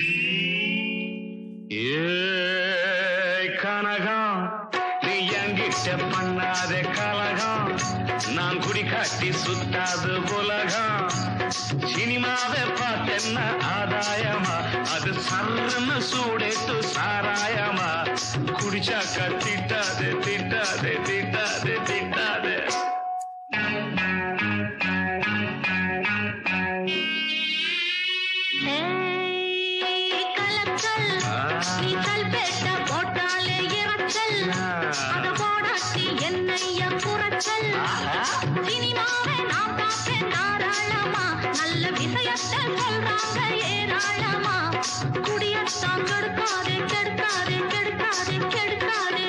ஏய் கனகம் நீ என்கிட்ட பண்ணாத கலகம். நான் குடி காட்டி சுத்தாது உலகம். சினிமாவை பார்த்தென்ன ஆதாயமா? அது சர்ன்னு சூடேட்டு சாராயமா? குடிச்சா திட்டாதே திட்டாது திட்டாது திட்டாது. நல்ல விஷயத்தை சொல்றாங்க ஏராளமா. குடியத்தான் கெடுக்காதே, கெடுக்காதே, கெடுக்காதே, கெடுக்காதே.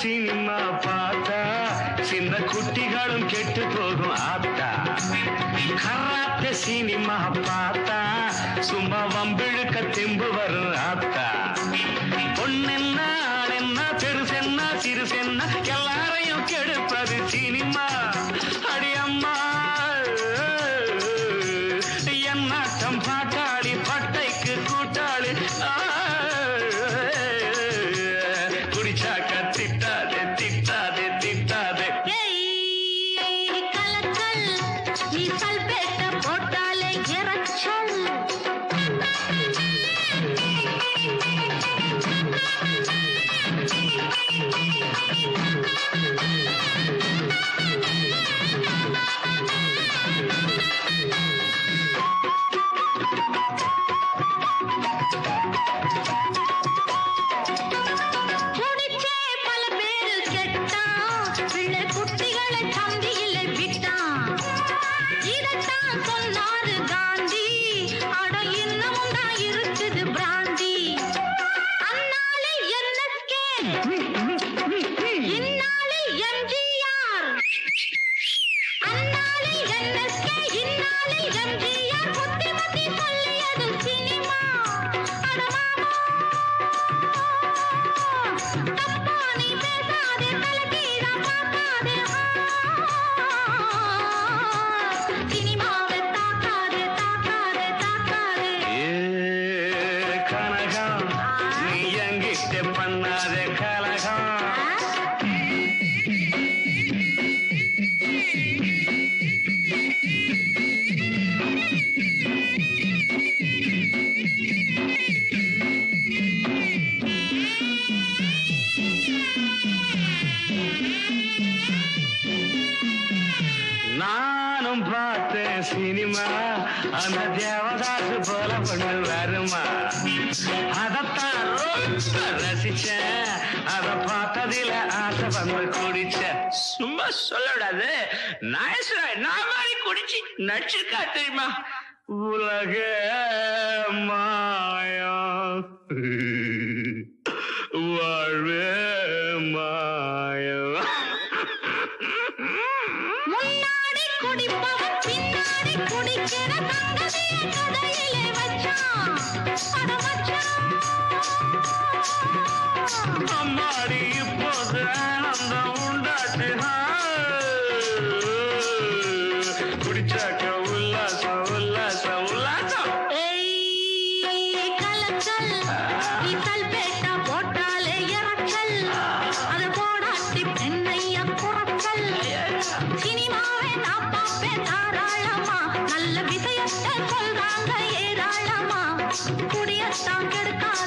சினிமா பார்த்தா சின்ன குட்டிகளும் கெட்டு போகும் ஆத்தா. கராத்த சினிமா பார்த்தா சும்மா வம்பிழுக்க தெம்பு வரும் ஆத்தா. பொண்ணென்ன ஆளென்ன பெருசென்ன சிறுசென்ன எல்லாரையும் கெடுப்பது நீ பண்ணாத கலகம். நானும் பார்த்த சினிமா அந்த தேவதாசு போல பொண்ணு வருமா? அதத்தான் ரசிச்ச அத பார்த்ததில ஆசை வந்து குடிச்ச. சும்மா சொல்லக்கூடாது நாயசராய் நான் மாதிரி குடிச்சு நடிச்சிருக்கா தெரியுமா? உலக மாயா. வாழ்வே மாயா. முன்னாடி குடிப்பா பின்னாடி குடிக்கிற கதையிலே வச்சான் அட அம்மாடி இப்போது ஆனந்தம் உண்டாச்சு. குடிச்சாக்க குடியத்தான் கெடுக்காதே கெடுக்காதே